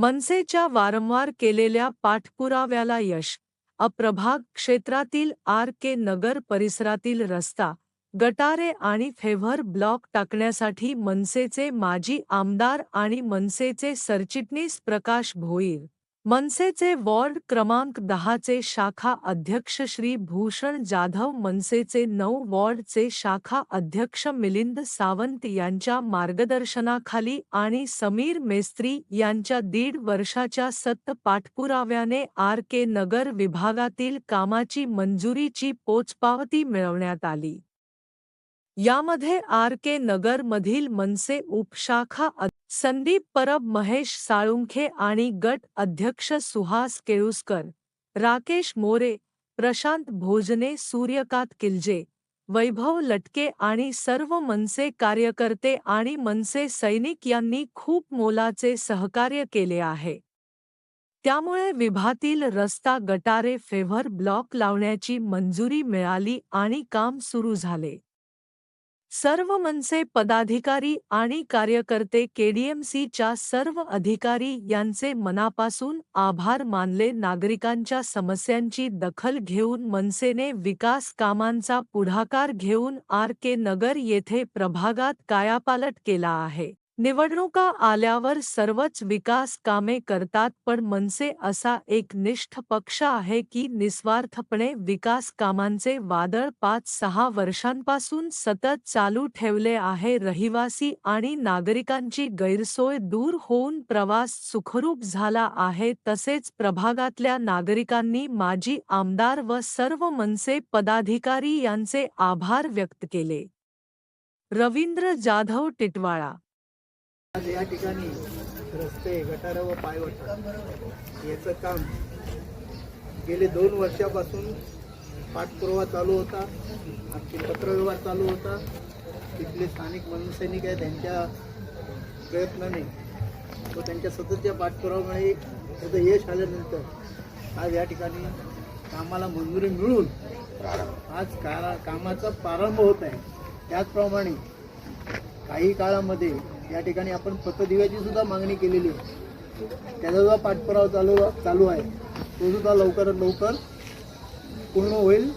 मनसेच्या वारंवार केलेल्या पाठपुराव्याला यश. अप्रभाग क्षेत्रातील आर के नगर परिसरातील रस्ता गटारे आणि फेव्हर ब्लॉक टाकण्यासाठी मनसेचे माजी आमदार आणि मनसेचे सरचिटणीस प्रकाश भोईर. मनसेचे वॉर्ड क्रमांक दहाचे शाखा अध्यक्ष श्री भूषण जाधव मनसेचे नऊ वॉर्डचे शाखा अध्यक्ष मिलिंद सावंत यांच्या मार्गदर्शनाखाली आणि समीर मेस्त्री यांच्या दीड वर्षाच्या सत्त पाठपुराव्याने आर के नगर विभागातील कामाची मंजुरीची पोचपावती मिळवण्यात आली. यामध्ये आर के नगरमधील मनसे उपशाखा संदीप परब महेश साळुंखे आणि गट अध्यक्ष सुहास केळुसकर राकेश मोरे प्रशांत भोजने सूर्यकांत किलजे वैभव लटके आणि सर्व मनसे कार्यकर्ते आणि मनसे सैनिक यांनी खूप मोलाचे सहकार्य केले आहे. त्यामुळे विभातील रस्ता गटारे फेव्हर ब्लॉक लावण्याची मंजुरी मिळाली आणि काम सुरू झाले. सर्व मनसे पदाधिकारी आणि कार्यकर्ते केडीएमसीच्या सर्व अधिकारी यांचे मनापासून आभार मानले. नागरिकांच्या समस्यांची दखल घेऊन मनसेने विकास कामांचा पुढाकार घेऊन आर के नगर येथे प्रभागात कायापालट केला आहे. निवडणुका आल्यावर सर्वच विकास कामे करतात पण मनसे असा एक निष्ठ पक्ष आहे की निस्वार्थपणे विकास कामांचे वादळ पाच सहा वर्षांपासून सतत चालू ठेवले आहे. रहिवासी आणि नागरिकांची गैरसोय दूर होऊन प्रवास सुखरूप झाला आहे. तसेच प्रभागातल्या नागरिकांनी माजी आमदार व सर्व मनसे पदाधिकारी यांचे आभार व्यक्त केले. रवींद्र जाधव टिटवाळा आज या ठिकाणी रस्ते गटार व पायवटा याचं काम गेले दोन वर्षापासून पाठपुरावा चालू होता आमचे पत्रव्यवहार चालू होता. तिथले स्थानिक मनसैनिक आहेत त्यांच्या प्रयत्नाने व त्यांच्या सततच्या पाठपुराव्यामुळे त्याचं यश आल्यानंतर आज या ठिकाणी कामाला मंजुरी मिळून आज कारा कामाचा प्रारंभ होत आहे. त्याचप्रमाणे काही काळामध्ये या ठिकाणी आपण पतदिव्याची सुद्धा मागणी केलेली आहे. त्याचा सुद्धा पाठपुरावा चालू चालू आहे तो सुद्धा लवकरात लवकर पूर्ण होईल.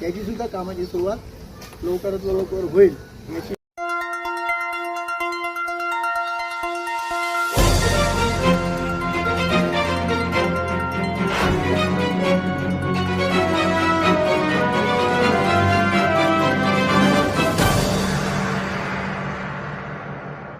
त्याची सुद्धा कामाची सुरुवात लवकरात लवकर होईल. याची